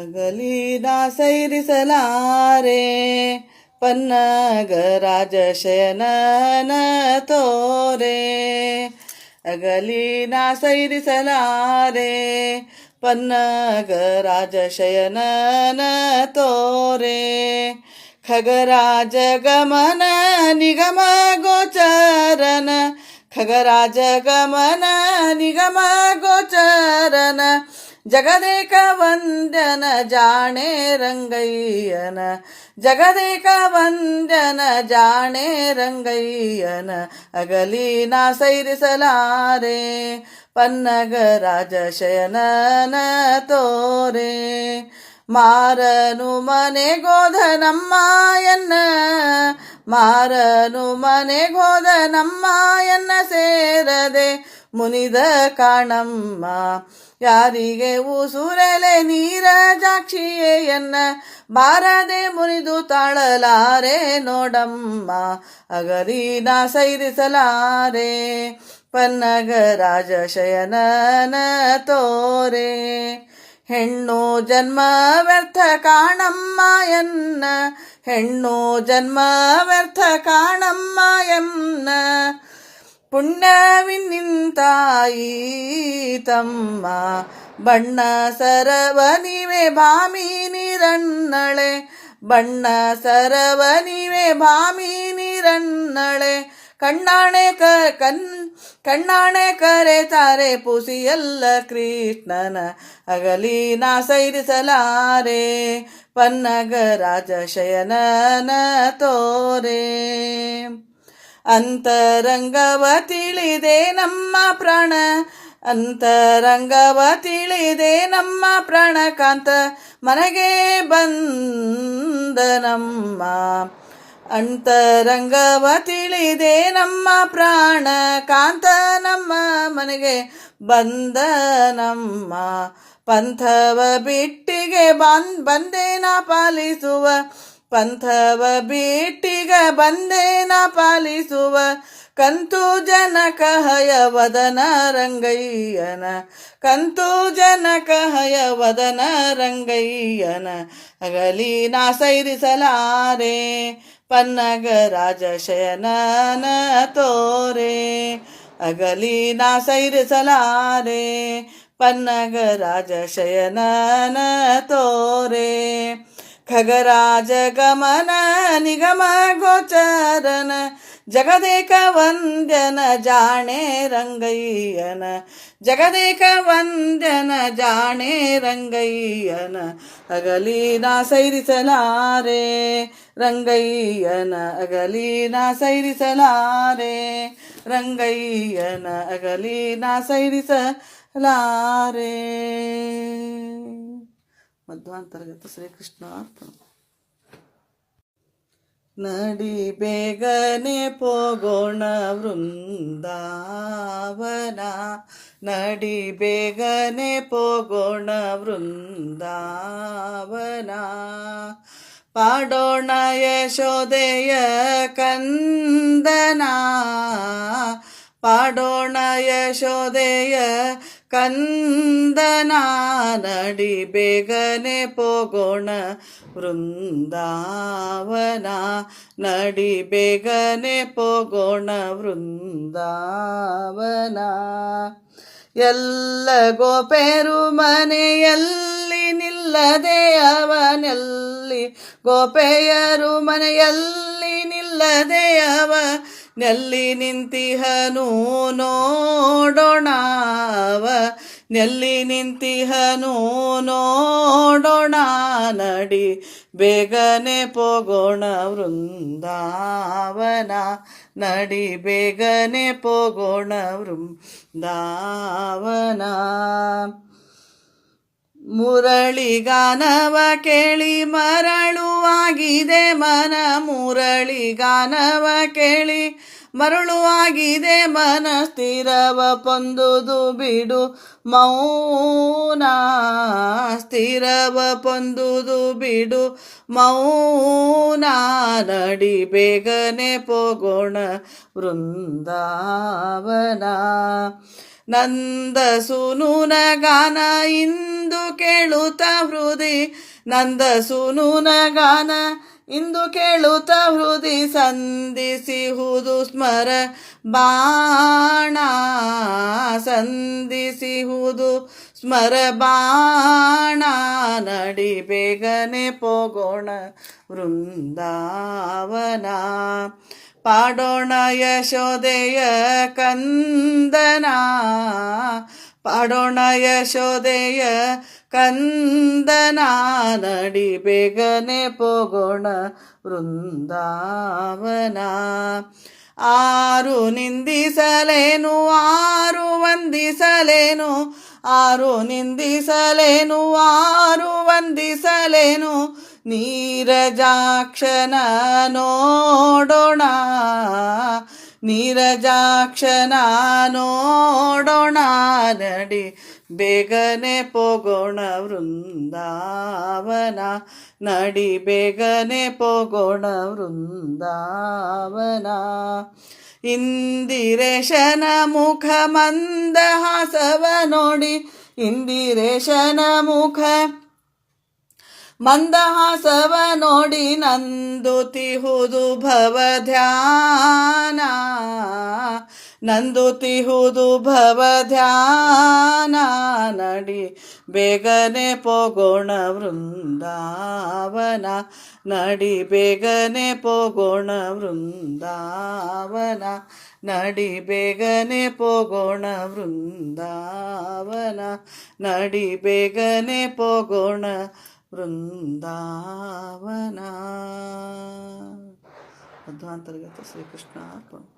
ಅಗಲಿನ ಸೈರಿಸಲಾರೆ ಪನ್ನಗ ರಾಜಶಯನನ ತೋರೆ. ಅಗಲಿನ ಸೈರಿಸಲಾರೆ ಪನ್ನಗ ರಾಜಶಯನನ ತೋರೆ. ಖಗರಾಜ ಗಮನ ನಿಗಮ ಗೋಚರನ, ಖಗರಾಜ ಗಮನ ನಿಗಮ ಗೋಚರನ ಜಗದೇಕ ವಂದನ ಜಾಣೆ ರಂಗಯ್ಯನ ಜಗದೇಕ ವಂದನ ಜಾಣೆ ರಂಗಯ್ಯನ ಅಗಲಿನ ಸೈರಿಸಲಾರೆ, ಪನ್ನಗ ರಾಜಶಯನನ ತೋರೆ. ಮಾರನು ಮನೆಗೋದನಮ್ಮ ಎನ್ನ ಮಾರನು ಮನೆಗೋದನಮ್ಮ ಎನ್ನ ಸೇರದೆ ಮುನಿದ ಕಾಣಮ್ಮ ಯಾರಿಗೆ ಉಸುರಲೆ ನೀರ ಜಾಕ್ಷಿಯೆಯನ್ನ ಬಾರದೆ ಮುನಿದು ತಾಳಲಾರೆ ನೋಡಮ್ಮ ಅಗಲಿನ ಸೈರಿಸಲಾರೆ ಪನ್ನಗ ರಾಜಶಯನನ ತೋರೆ ಹೆಣ್ಣು ಜನ್ಮ ವ್ಯರ್ಥ ಕಾಣಮ್ಮ ಎನ್ನ ಹೆಣ್ಣು ಜನ್ಮ ವ್ಯರ್ಥ ಕಾಣಮ್ಮ ಎನ್ನ ಪುಣ್ಯವಿನ್ನಿಂತಾಯಿ ತಮ್ಮ ಬಣ್ಣ ಸರವ ನೀವೆ ಭಾಮಿ ನೀರನ್ನಳೆ ಬಣ್ಣ ಸರವ ನೀವೆ ಭಾಮಿ ನೀರನ್ನಳೆ ಕಣ್ಣಾಣೆ ಕ ಕಣ್ ಕಣ್ಣಾಣೆ ಕರೆತಾರೆ ಪುಸಿಯಲ್ಲ ಕೃಷ್ಣನ ಅಗಲಿನ ಸೈರಿಸಲಾರೆ ಪನ್ನಗ ರಾಜಶಯನನ ತೋರೆ ಅಂತರಂಗವ ತಿಳಿದೆ ನಮ್ಮ ಪ್ರಾಣ. ಅಂತರಂಗವ ತಿಳಿದೆ ನಮ್ಮ ಪ್ರಾಣಕಾಂತ ಮನೆಗೆ ಬಂದ ನಮ್ಮ ಅಂತರಂಗವ ತಿಳಿದೆ ನಮ್ಮ ಪ್ರಾಣ. ಕಾಂತ, ನಮ್ಮ ಮನೆಗೆ ಬಂದ ನಮ್ಮ ಪಂಥವ ಬಿಟ್ಟಿಗೆ ಬಂದ್, ಬಂದೇನ ಪಾಲಿಸುವ ಪಂಥವ ಬೀಟಿಗ ಬಂದೇನ ಪಾಲಿಸುವ ಕಂತು ಜನಕ ಹಯವದನ ರಂಗಯ್ಯನ. ಕಂತು ಜನಕ ಹಯವದನ ರಂಗಯ್ಯನ. ಅಗಲಿನ ಸೈರಿಸಲಾರೆ, ಪನ್ನಗ ರಾಜಶಯನನ ತೋರೆ. ಅಗಲಿನ ಸೈರಿಸಲಾರೆ, ಪನ್ನಗ ರಾಜಶಯನನ ತೋರೆ. ಖಗರಾಜ ಗಮನ ನಿಗಮ ಗೋಚರನ ಜಗದೇಕ ವಂದ್ಯನ ಜಾಣೆ ರಂಗಯ್ಯನ ಜಗದೇಕ ವಂದ್ಯನ ಜಾಣೆ ರಂಗಯ್ಯನ ಅಗಲಿನ ಸೈರಿಸಲಾರೆ ರಂಗಯ್ಯನ ಅಗಲಿನ ಸೈರಿಸಲಾರೆ ರಂಗಯ್ಯನ ಅಗಲಿನ ಸೈರಿಸಲಾರೆ ಮಧ್ವಾಂತರ್ಗತ ಶ್ರೀಕೃಷ್ಣ ಅರ್ಪಣ ನಡಿ ಬೇಗನೆ ಪೋಗೋಣ ವೃಂದಾವನ ನಡಿ ಬೇಗನೆ ಪೋಗೋಣ ವೃಂದಾವನ ಪಾಡೋಣ ಯಶೋದೆಯ ಕಂದನ ಪಾಡೋಣ ಯಶೋದೆಯ ಕಂದನ ನಡಿ ಬೇಗನೆ ಪೋಗೋಣ, ವೃಂದಾವನ ನಡಿ ಬೇಗನೆ ಪೋಗೋಣ, ವೃಂದಾವನ. ಎಲ್ಲ ಗೋಪೇರು ಮನೆಯಲ್ಲಿ ನಿಲ್ಲದೆ ಅವನೆಲ್ಲಿ? ಗೋಪೆಯರು ಮನೆಯಲ್ಲಿ ನಿಲ್ಲದೆ ಅವ ನೆಲ್ಲಿ ನಿಂತಿಹನು ನೋಡೋಣವ ನೆಲ್ಲಿ ನಿಂತಿಹನು ನೋಡೋಣ ನಡಿ ಬೇಗನೆ ಪೋಗೋಣ ವೃಂದಾವನ ನಡಿ ಬೇಗನೆ ಪೋಗೋಣ ವೃಂದಾವನ ಮುರಳಿಗಾನವ ಕೇಳಿ ಮರಳುವಾಗಿದೆ ಮನ, ಮುರಳಿಗಾನವ ಕೇಳಿ ಮರಳುವಾಗಿದೆ ಮನ, ಸ್ಥಿರವ ಪೊಂದುದು ಬಿಡು ಮೌನ, ಸ್ಥಿರವ ಪೊಂದುದು ಬಿಡು ಮೌನ, ನಡಿ ಬೇಗನೆ ಪೋಗೋಣ ವೃಂದಾವನ. ನಂದ ಸುನೂನ ಗಾನ ಇಂದು ಕೇಳುತ್ತ ಹೃದಯ ನಂದ ಸುನೂನ ಗಾನ ಇಂದು ಕೇಳುತ್ತ ಹೃದಯ ಸಂಧಿಸಿಹುದು ಸ್ಮರ ಬಾಣ, ಸಂಧಿಸಿಹುದು ಸ್ಮರ ಬಾಣ. ನಡಿ ಬೇಗನೆ ಪೋಗೋಣ ವೃಂದಾವನ. ಪಾಡೋಣ ಯಶೋದೆಯ ಕಂದನ ಪಾಡೋಣ ಯಶೋದೆಯ ಕಂದನ ನಡಿ ಬೇಗನೆ ಪೋಗೋಣ ವೃಂದಾವನ ಆರು ನಿಂದಿಸಲೇನು ಆರು ವಂದಿಸಲೇನು ಆರು ನಿಂದಿಸಲೇನು ಆರು ವಂದಿಸಲೇನು ನೀರಜಾಕ್ಷನ ನೋಡೋಣ ನೀರಜಾಕ್ಷನ ನೋಡೋಣ ನಡಿ ಬೇಗನೆ ಪೋಗೋಣ ವೃಂದಾವನ ನಡಿ ಬೇಗನೆ ಪೋಗೋಣ ವೃಂದಾವನ ಇಂದಿರೇಶನ ಮುಖ ಮಂದಹಾಸವ ನೋಡಿ ಇಂದಿರೇಶನ ಮುಖ ಮಂದಹಾಸವ ನೋಡಿ ನಂದು ನಂದುತಿಹುದು ಭವಧ್ಯಾನ. ನಂದುತಿಹುದು ಭವಧ್ಯಾನ. ನಡಿ ಬೇಗನೆ ಪೋಗೋಣ ವೃಂದಾವನ. ನಡಿ ಬೇಗನೆ ಪೋಗೋಣ ವೃಂದಾವನ. ನಡಿ ಬೇಗನೆ ಪೋಗೋಣ ವೃಂದಾವನ. ನಡಿ ಬೇಗನೆ ಪೋಗೋಣ वृन्दावना मध्वान्तर्गत श्रीकृष्णार्पणम्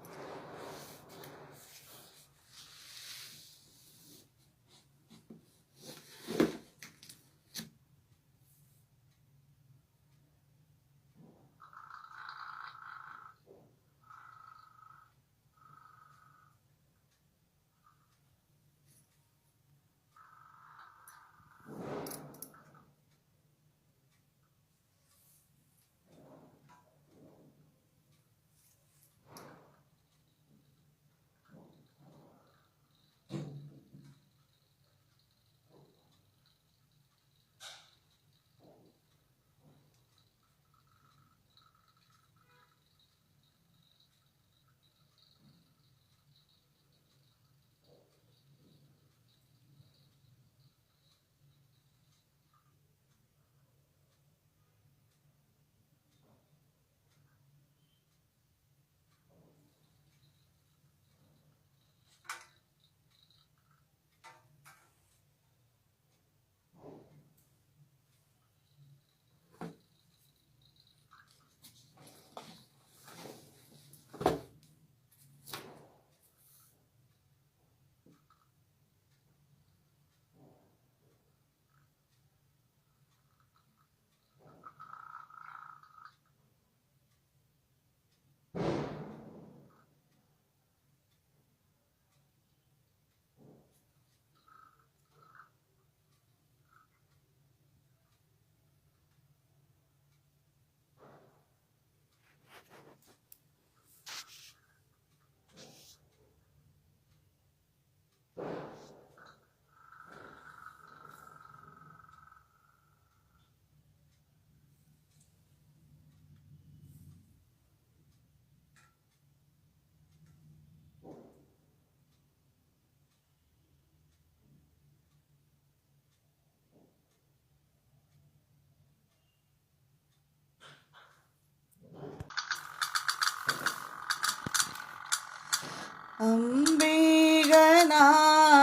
ಅರ್ಪಣ ಅಂಬೀಗನ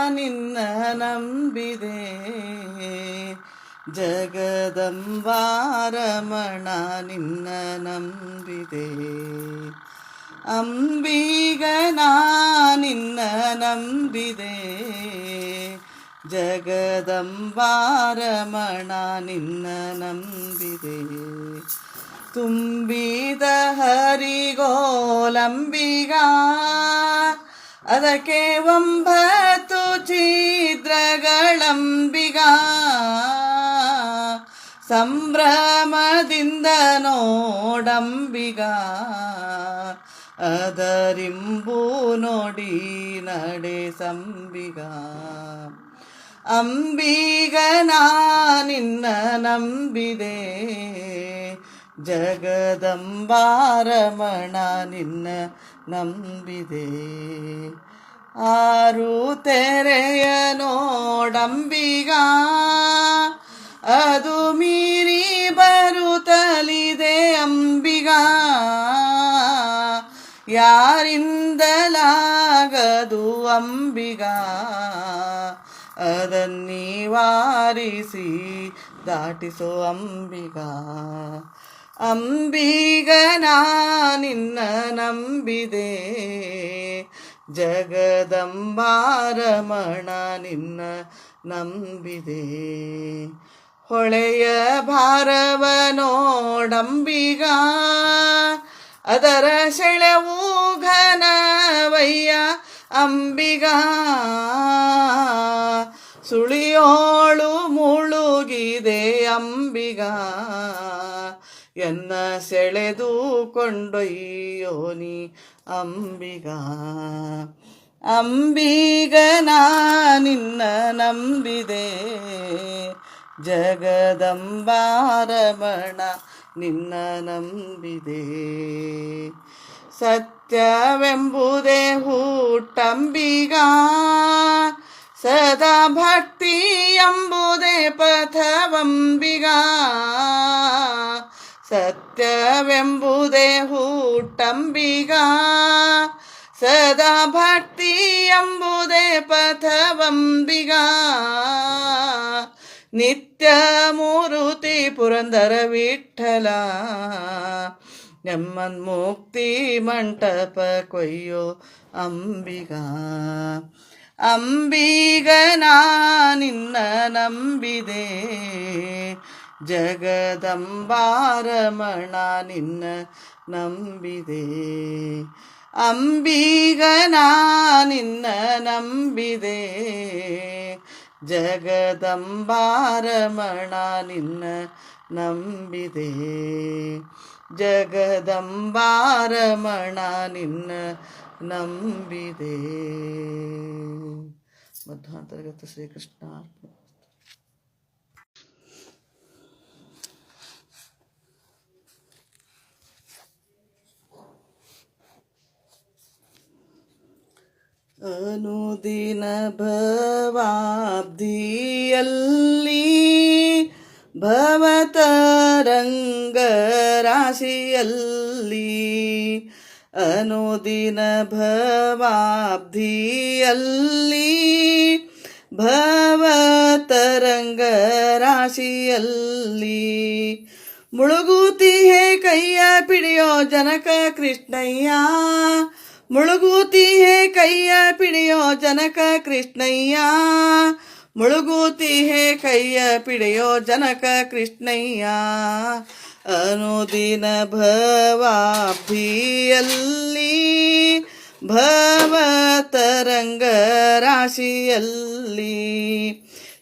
ನಿನ್ನ ನಂಬಿದೆ ಜಗದಂಬಾರಮಣ ನಿನ್ನ ನಂಬಿದೆ ಅಂಬೀಗನ ನಿನ್ನ ನಂಬಿದೆ ಜಗದಂಬಾರಮಣ ನಿನ್ನ ನಂಬಿದೆ ತುಂಬಿದ ಹರಿಗೋಲಂಬಿಗ ಅದಕ್ಕೆ ಒಂಬತ್ತು ಛಿದ್ರಗಳಂಬಿಗ ಸಂಭ್ರಮದಿಂದ ನೋಡಂಬಿಗ ಅದರಿಂಬು ನೋಡಿ ನಡೆ ಸಂಬಿಗ. ಅಂಬಿಗ ನಿನ್ನ ನಂಬಿದೆ. ಜಗದಂಬಾರಮಣ ನಿನ್ನ ನಂಬಿದೆ. ಆರು ತೆರೆಯ ನೋಡಂಬಿಗ, ಅದು ಮೀರಿ ಬರುತ್ತಲಿದೆ ಅಂಬಿಗ. ಯಾರಿಂದಲಾಗದು ಅಂಬಿಗ? ಅದನ್ನಿವಾರಿಸಿ ದಾಟಿಸೋ ಅಂಬಿಗ. ಅಂಬಿಗ ನಿನ್ನ ನಂಬಿದೆ. ಜಗದಂಬಾರಮಣ ನಿನ್ನ ನಂಬಿದೆ. ಹೊಳೆಯ ಭಾರವ ನೋಡಂಬಿಗ ಅದರ ಸೆಳೆವು ಘನವಯ್ಯ ಅಂಬಿಗ. ಸುಳಿಯೋಳು ಮುಳುಗಿದೆ ಅಂಬಿಗ. ಎನ್ನ ಸೆಳೆದು ಕೊಂಡೊಯ್ಯೋ ನೀ ಅಂಬಿಗ ಅಂಬಿಗ ನಿನ್ನ ನಂಬಿದೆ ಜಗದಂಬಾರಮಣ ನಿನ್ನ ನಂಬಿದೆ ಸತ್ಯವೆಂಬುದೇ ಹುಟ್ಟಂಬಿಗ ಸದಾ ಭಕ್ತಿ ಎಂಬುದೇ ಪಥವಂಬಿಗ ಸತ್ಯವೆಂಬುದೇ ಹುಟ್ಟಂಬಿಗ ಸದಾ ಭಕ್ತಿ ಎಂಬುದೇ ಪಥವಂಬಿಗ ನಿತ್ಯ ಮೂರುತಿ ಪುರಂದರ ವಿಠಲ ಮುಕ್ತಿ ಮಂಟಪ ಕೊಯ್ಯೋ ಅಂಬಿಗ ಅಂಬಿಗ ನಿನ್ನ ನಂಬಿದೆ ಜಗದಂಬಾರಮಣ ನಿನ್ನ ನಂಬಿದೆ ಅಂಬಿಗ ನಿನ್ನ ನಂಬಿದೆ ಜಗದಂಬಾರಮಣ ನಿನ್ನ ನಂಬಿದೆ ಜಗದಂಬಾರಮಣ ನಿನ್ನ ನಂಬಿದೆ ಮಧ್ವಾಂತರ್ಗತ ಶ್ರೀಕೃಷ್ಣ ಅನುದಿನ ಭವಾಬ್ದಿಯಲ್ಲಿ ಭವತರಂಗ ರಾಶಿಯಲ್ಲಿ ಅನುದಿನ ಭವಾಬ್ದಿಯಲ್ಲಿ ಭವತರಂಗ ರಾಶಿಯಲ್ಲಿ ಮುಳುಗುತಿಹೆ ಕೈಯ ಪಿಡಿಯೋ ಜನಕ ಕೃಷ್ಣಯ್ಯ ಮುಳುಗುತಿಹೆ ಕೈಯ ಪಿಡಿಯೋ ಜನಕ ಕೃಷ್ಣಯ್ಯ. ಮುಳುಗುತಿಹೆ ಕೈಯ ಪಿಡಿಯೋ ಜನಕ ಕೃಷ್ಣಯ್ಯ. ಅನುದಿನ ಭವಾಭಿಯಲ್ಲಿ ಭವತರಂಗ ರಾಶಿಯಲ್ಲಿ.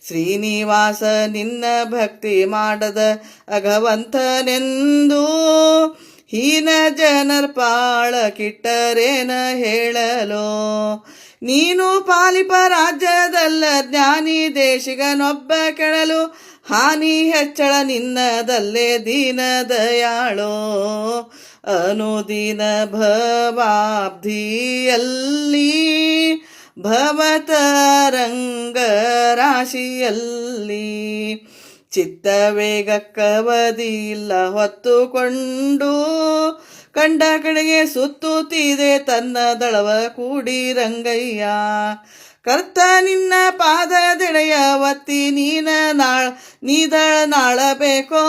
ಶ್ರೀನಿವಾಸ ನಿನ್ನ ಭಕ್ತಿ ಮಾಡದ ಅಘವಂತನೆಂದು ಹೀನ ಜನರ್ ಪಾಳ ಕಿಟ್ಟರೇನ ಹೇಳಲೋ? ನೀನು ಪಾಲಿಪ ರಾಜ್ಯದಲ್ಲ, ಜ್ಞಾನಿ ದೇಶಿಗನೊಬ್ಬ ಕೆಳಲು ಹಾನಿ ಹೆಚ್ಚಳ ನಿನ್ನದಲ್ಲೇ ದೀನ ದಯಾಳೋ ಅನುದಿನ ಭವಾಬ್ಧಿಯಲ್ಲಿ ಭವತರಂಗ ರಾಶಿಯಲ್ಲಿ ಚಿತ್ತವೇಗ ಕವದಿ ಇಲ್ಲ ಹೊತ್ತುಕೊಂಡು ಕಂಡ ಕಡೆಗೆ ಸುತ್ತುತ್ತಿದೆ ತನ್ನ ದಳವ ಕೂಡಿ ರಂಗಯ್ಯ. ಕರ್ತ ನಿನ್ನ ಪಾದದೆಳೆಯ ಒತ್ತಿ ನೀನ ನಾಳ, ನೀದಳ ನಾಳಬೇಕೋ?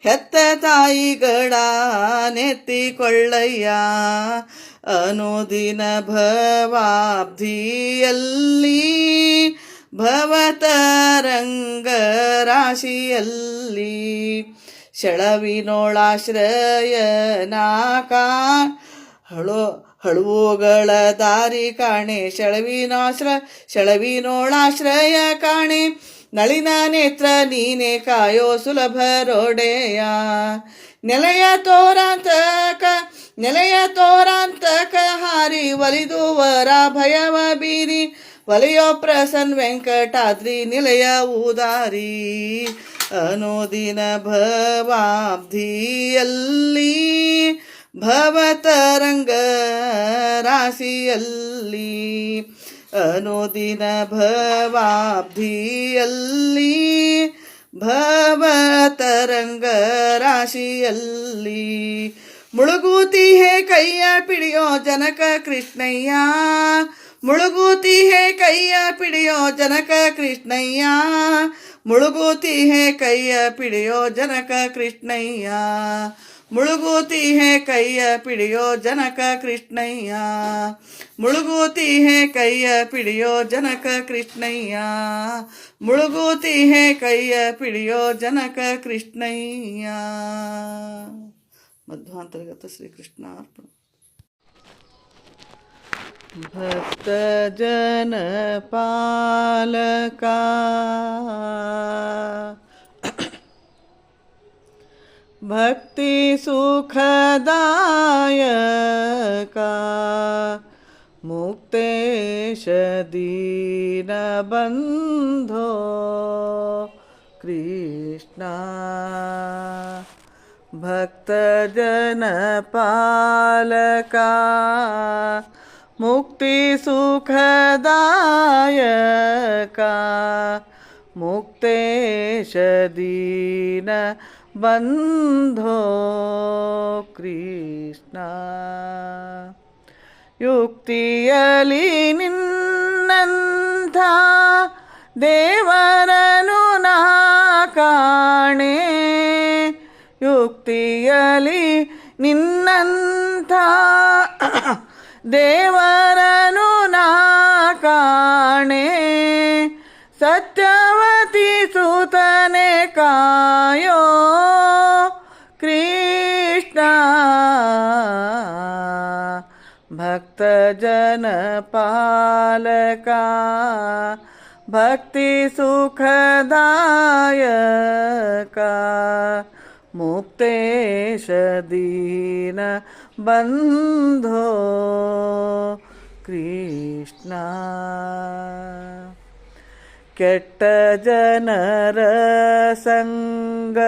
ಹೆತ್ತ ತಾಯಿಗಳ ನೆತ್ತಿಕೊಳ್ಳಯ್ಯ ಅನುದಿನ ಭವಾಬ್ಧಿಯಲ್ಲಿ ಭವತರಂಗ ರಾಶಿಯಲ್ಲಿ ಶಳವಿನೋಳಾಶ್ರಯ ನಾಕಾ ಹಳೋ, ಹಳುವುಗಳ ದಾರಿ ಕಾಣೆ, ಶಳವಿನಾಶ್ರ, ಶಳವಿನೋಳಾಶ್ರಯ ಕಾಣೆ. ನಳಿನ ನೇತ್ರ ನೀನೆ ಕಾಯೋ ಸುಲಭ ರೋಡೆಯ. ನೆಲೆಯ ತೋರಾಂತಕ ನೆಲೆಯ ತೋರಾಂತಕ ಹಾರಿ ಒಲಿದುವರ ಭಯವ ಬೀರಿ. ಒಲಿಯೋ ಪ್ರಸನ್ ವೆಂಕಟಾದ್ರಿ ನಿಲಯ ಉದಾರಿ ಅನುದಿನ ಭವಾಬ್ಧಿಯಲ್ಲಿ, ಭವತರಂಗ ರಾಶಿಯಲ್ಲಿ. ಅನುದಿನ ಭವಾಬ್ಧಿಯಲ್ಲಿ, ಭವತರಂಗ ರಾಶಿಯಲ್ಲಿ. ಮುಳುಗೂತಿ ಹೇ ಕೈಯ ಪಿಡಿಯೋ ಜನಕ ಕೃಷ್ಣಯ್ಯ मुलगूति है कैया पिड़ियो जनक कृष्णैया। मुलगूति है कैया पिड़ियो जनक कृष्णैया। मुलगूति है कैया पिड़ियो जनक कृष्णैया। मुलगूति है कैया पिड़ियो जनक कृष्णैया। मुलगूति है कैया पिड़ियो जनक कृष्णैया। मध्वांतर्गत श्री कृष्णार्पण। भक्तजन पालका भक्ति सुखदायका मुक्तेश बंधो कृष्णा। भक्तजनपालका। ಮುಕ್ತಿ ಸುಖದಾಯಕ ಮುಕ್ತೇಶ ದೀನ ಬಂಧೋ ಕೃಷ್ಣ. ಯುಕ್ತಿಯಲಿ ನಿನ್ನಂಥ ದೇವರನು ನಾ ಕಾಣೆ. ಯುಕ್ತಿಯಲಿ ನಿನ್ನಂಥ ದೇವರನು ನಾ ಕಾಣೆ ಸತ್ಯವತಿ ಸುತನೆ ಕಾಯೋ ಕೃಷ್ಣ ಭಕ್ತ ಜನ ಪಾಲಕ ಭಕ್ತಿ ಸುಖದಾಯಕ ಬಂಧೋ ಕೃಷ್ಣ. ಕೆಟ್ಟ ಜನರ ಸಂಗ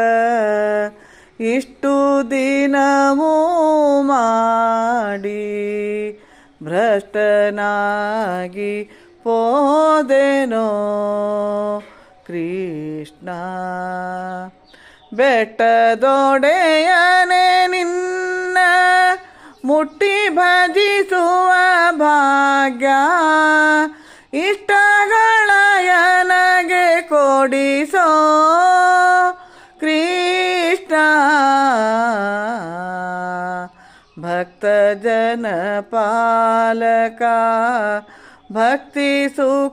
ಇಷ್ಟು ದಿನವೂ ಮಾಡಿ ಭ್ರಷ್ಟನಾಗಿ ಪೋದೆನೋ ಕೃಷ್ಣ. ಬೆಟ್ಟದೊಡೆಯನೆ ನಿನ್ನ ಮುಟ್ಟಿ ಭಜಿಸುವ ಭಾಗ್ಯ ಇಷ್ಟಗಳ ನನಗೆ ಕೊಡಿಸೋ ಕೃಷ್ಣ ಭಕ್ತ ಜನ ಪಾಲಕ ಭಕ್ತಿ ಸುಖದಾಯಕ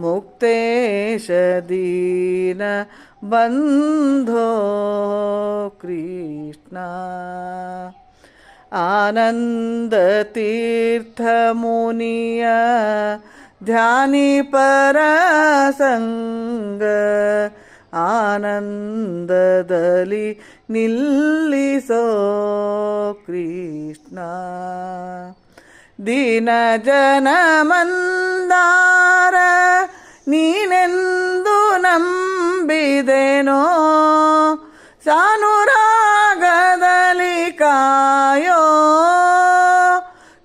मुक्तेशदीन बन्धो कृष्णा। आनन्दतीर्थमुनिय ध्यानिपरसङ्ग आनन्ददलि निल्लिसो कृष्ण। दीनजनमन्दार ನೀನೆಂದು ನಂಬಿದೆನೋ ಸಾನುರಾಗದಲ್ಲಿ ಕಾಯೋ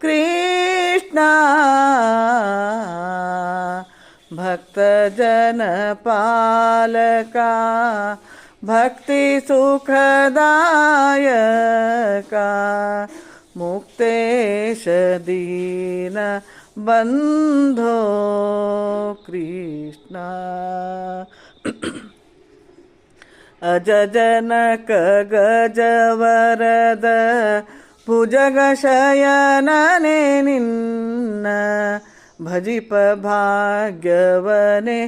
ಕೃಷ್ಣ ಭಕ್ತ ಜನ ಪಾಲಕ ಭಕ್ತಿ ಸುಖದಾಯಕ ಮುಕ್ತೇಶ ದೀನ ಬಂಧೋ ಕೃಷ್ಣ ಅಜ ಜನಕ ಗಜವರದ ಭುಜಗ ಶಯನನೆ ನಿನ್ನ ಭಜಿಪ ಭಾಗ್ಯವನೆ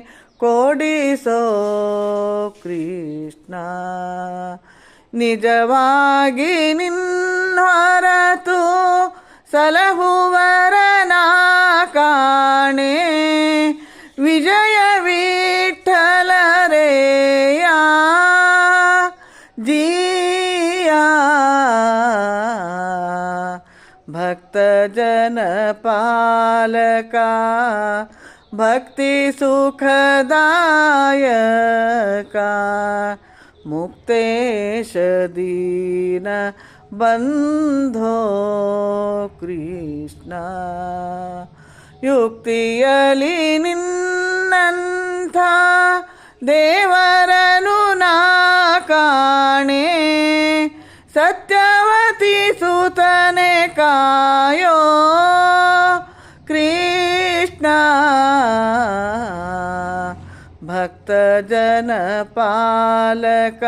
सलहुवरना काणे विजय विठ्ठल रे या जिया। भक्तजन पालका भक्ति सुखदायका मुक्तेश दीना बन्धो कृष्ण ಯುಕ್ತಿಯಲಿ ನಿನ್ನಂಥ ದೇವರನು ನಾ ಕಾಣೆ ಸತ್ಯವತಿ ಸುತನೆ ಕಾಯೋ ಕೃಷ್ಣ ಭಕ್ತಜನ ಪಾಲಕ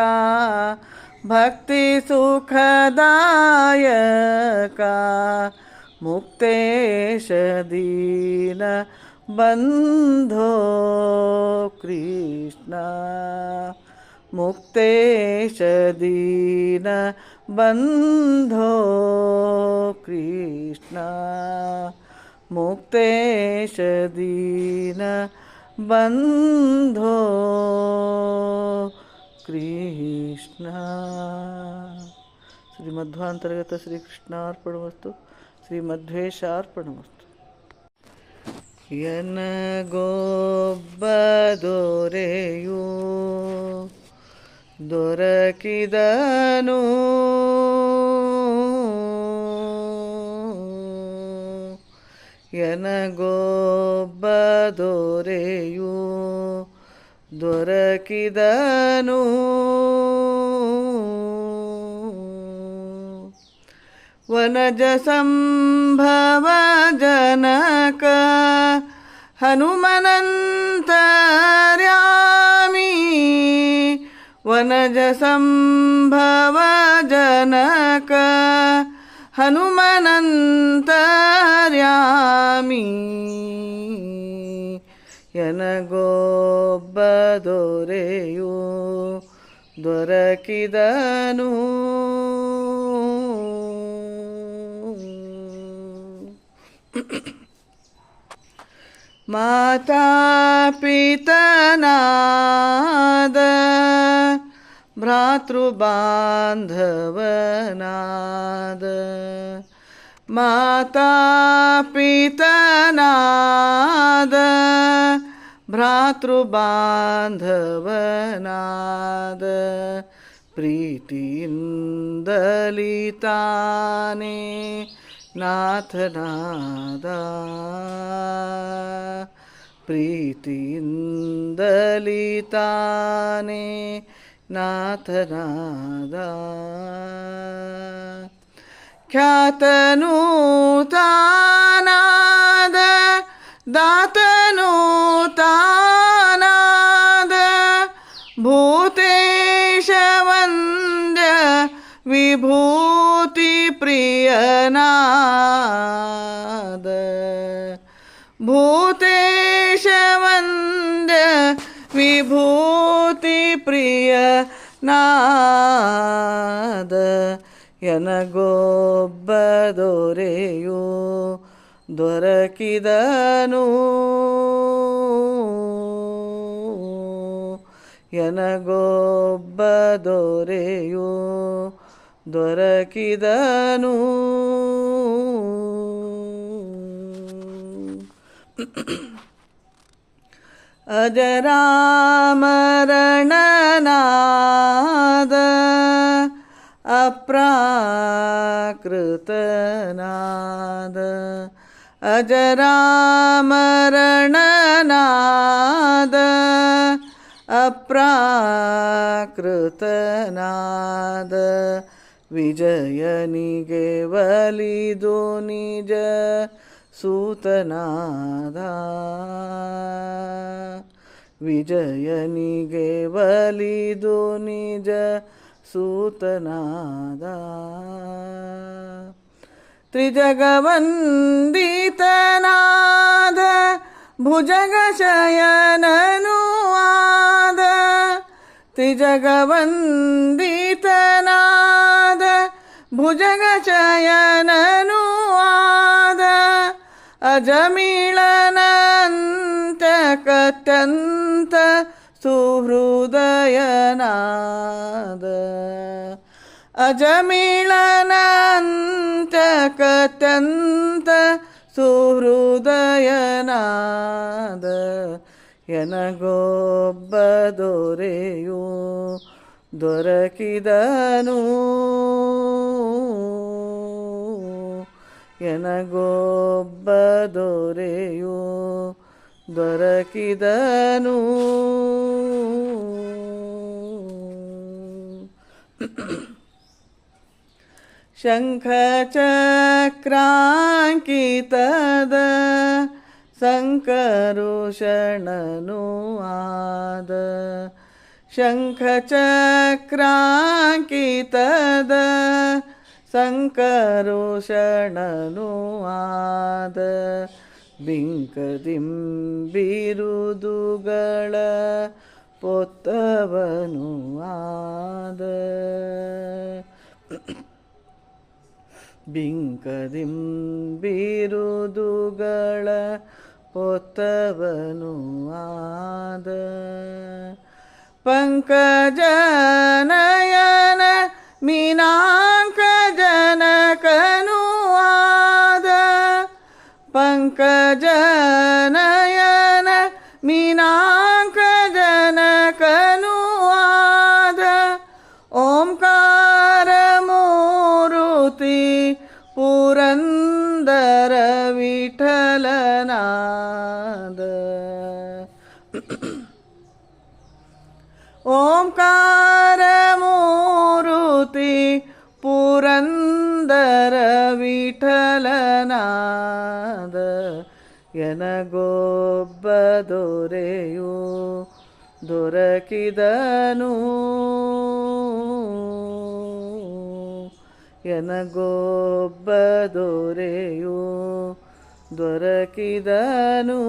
भक्ति सुखदायका मुक्तेश दीन बंधो कृष्ण। मुक्तेश दीन बंधो कृष्ण। मुक्तेश दीन बंधो ಕೃಷ್ಣ ಶ್ರೀಮಧ್ವಾಂತರ್ಗತ ಶ್ರೀಕೃಷ್ಣಾರ್ಪಣಮಸ್ತು. ಶ್ರೀಮಧ್ವೇಶಾರ್ಪಣಮಸ್ತು ಎನಗೊಬ್ಬದೊರೆಯು ದೊರಕಿದನು. ಎನಗೊಬ್ಬದೊರೆಯು ದೊರಕಿದನು ವನಜ ಸಂಭವ ಜನಕ ಹನುಮನಂತರ್ಯಾಮಿ ವನಜ ಸಂಭವ ಜನಕ ಹನುಮನಂತರ್ಯಾಮಿ ಎನಗೊಬ್ಬದೊರೆಯು ದೊರಕಿದನು. ಮಾತಾ ಪಿತನಾದ ಭ್ರಾತೃಬಾಂಧವನಾದ ಮಾತಾ भ्रातृबान्धवनाद प्रीतिन्दलिताने नाथनादा प्रीतिन्दलिताने नाथनादा ख्यातनूताना दातनोतानाद भूतेशवन्द्य वंद विभूति प्रिय नाद यनगोब्बदोरेयो ವಂದ್ಯ ಎನಗೊಬ್ಬ ದೊರೆಯು ದೊರಕಿದನು ದೊರಕಿದನು. ಅಜರಾಮರಣನಾದ ಅಪ್ರಾಕೃತನಾದ ಅಜರಾಮರಣನಾದ ಅಪ್ರಾಕೃತನಾದ ವಿಜಯನಿಗೆ ಒಲಿದು ನಿಜ ಸೂತನಾದ ವಿಜಯನಿಗೆ ಒಲಿದು ನಿಜ ಸೂತನಾದ त्रिजगवन्दितनाद भुजगशयननुवाद। त्रिजगवन्दितनाद भुजगशयननुवाद। अजमिळनन्तकटन्त सुहृदयनाद। ಶಯನನು ಕತಂತ ಅಜಮೀಳನಂತ ಕತ್ಯಂತ ಸುಹೃದಯನಾದ ದೊರೆಯು ದೊರಕಿದನು. ಎನಗೊಬ್ಬ ದೊರೆಯು ದೊರಕಿದನು. ಶಂಖಚಕ್ರಾಂಕಿತದ ಸಂಕರುಷಣನು ಆದ ಶಂಖಚಕ್ರಾಂಕಿತದ ಸಂಕರುಷಣನು ಆದ ಬಿಂಕದಿಂಬಿರುದುಗಳ ಪೊತ್ತವನು ಆದ ಬಿಂಕದಿಂಬಿರುದುಗಳ ಪೊತ್ತವನು ಆದ. ಪಂಕಜನಯನ ಮೀನಾಂಕ ಜನಕನು ಆದ. ಪಂಕಜನಯನ ಎನಗೊಬ್ಬ ದೊರೆಯು ದೊರಕಿದನು. ಎನಗೊಬ್ಬ ದೊರೆಯು ದೊರಕಿದನು.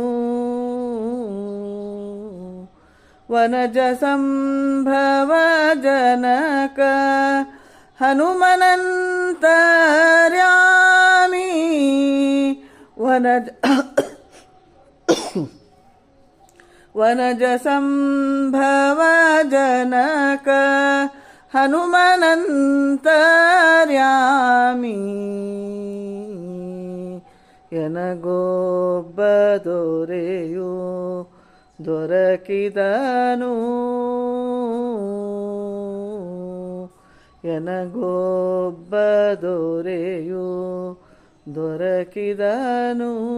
ವನಜ ಸಂಭವ ಜನಕ ಹನುಮನಂತರ್ಯಾಮಿ. ವನಜ ವನಜ ಸಂಭವ ಜನಕ ಹನುಮನಂತರ್ಯಾಮಿ. ಎನಗೊಬ್ಬ ದೊರೆಯು ದೊರಕಿದನು. ಎನಗೊಬ್ಬ ದೊರೆಯು ದೊರಕಿದನು.